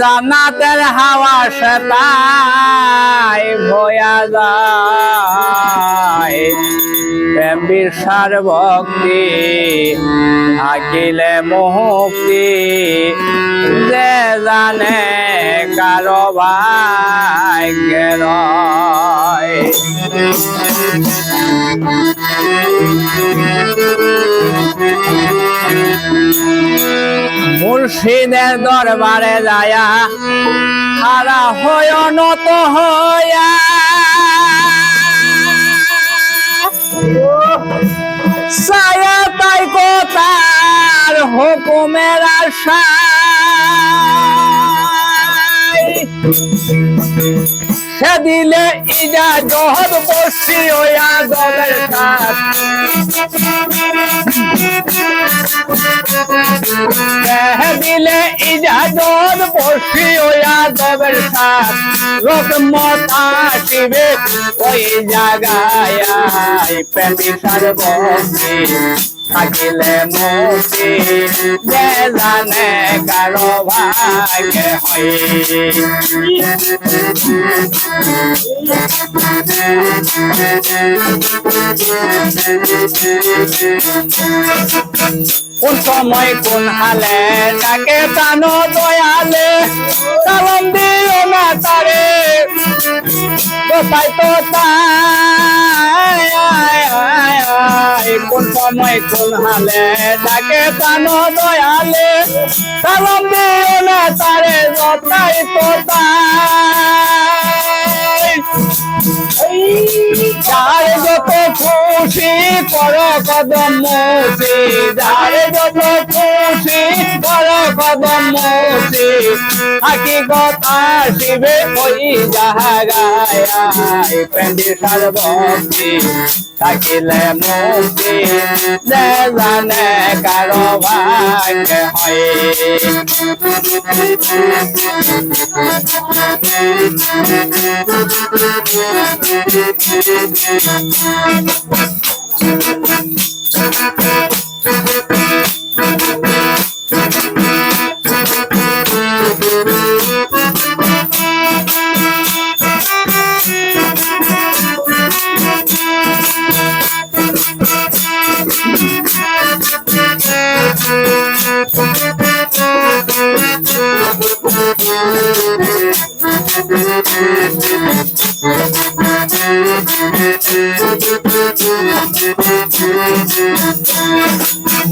জান্নাতের হাওয়া সেতাই ভয়া যায় প্রেম ভক্তি থাকিলে মুক্তি যে জানে কারও ভাগ্যের রয়। মুর্শিদের দরবারে যায়া হারা হয় নত হইয়া। সায়া তাই তার হুকুমের আশা সে দিলে ইজা জহর বসি হইয়া দলের সাথ দেহ দিলে ইজাজত বসি ওয়া দবের সাথ রকমত আসিবে ওই জায়গায় প্রেমী সারবন্দি থাকিলে মুক্তি যে জানে কারও ভাগ্য কোন সময় কোন হালে তাকে টানো দয়ালে কারণ দিও না তারে। কোথায় তো তাই কোন সময় কোন হালে? তাকে টানো দয়ালে কারণ দিও না তারে কোথায়? তো তাই যার যত খুশি কর কদম যার যত কদম মুসি হাকিগত আসিবে ওই জাহাগায় পেন্ডি সর্বতি থাকিলে মুক্তি যে জানে কারও ভাগ্য হয়।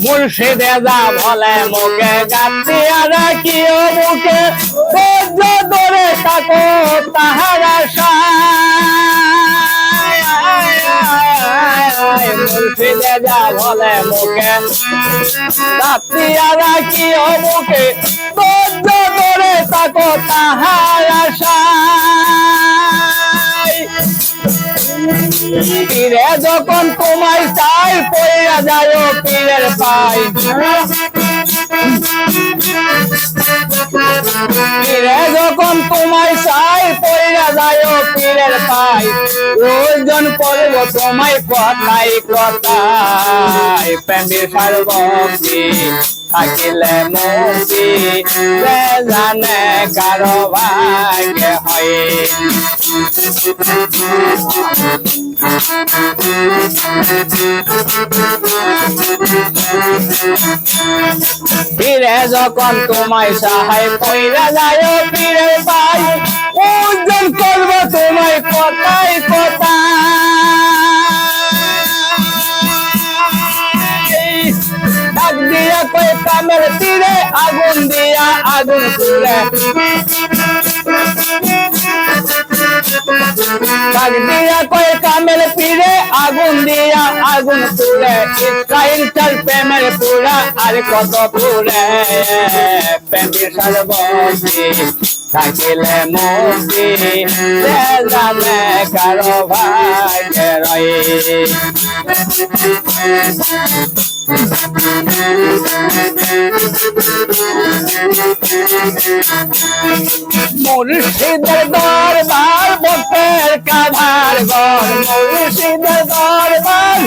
মুর্শিদে যা বলে মুখে গাতিয়া রাখিও মুখে ধৈর্য ধরে থাকো তাহার। মুর্শিদে যা বলে মুখে তাহার পীরে যখন তোমায় চাই, পড়িয়া যায় পীরের পাই। পীরে যখন তোমায় চাই, পড়িয়া যায় পীরের পাই। প্রয়োজন করব তোমায় কথাই কথাই প্রেমী সর্বী থাকিলে মুক্তি জানে কারও ভাগ্য হয় ফিরে যখন তোমায় সাহায় কইরা যায় ফিরে পাই উজ্জ্বল করব তোমায় কথাই কামের তীরে আগুন দিয়া আগুন তুলে। ডাক দিয়া কই কামের পীরে আগুন দিয়া আগুন তুলে। ইসরাইলটার প্রেমের পুরা, আর কত পুরে প্রেমী সর্বতি থাকিলে মুক্তি। জানে কারও ভাগ্য রয়ে। মুর্শিদের দরবার বটের কাভার ঘর মুর্শিদের দরবার।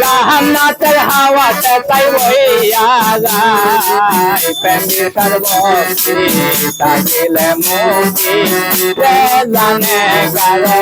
জাহান্নাতের হাওয়াতে তাই বইয়া যায়। প্রেমী সর্বত্রী থাকিলে মুক্তি রে জানে জানে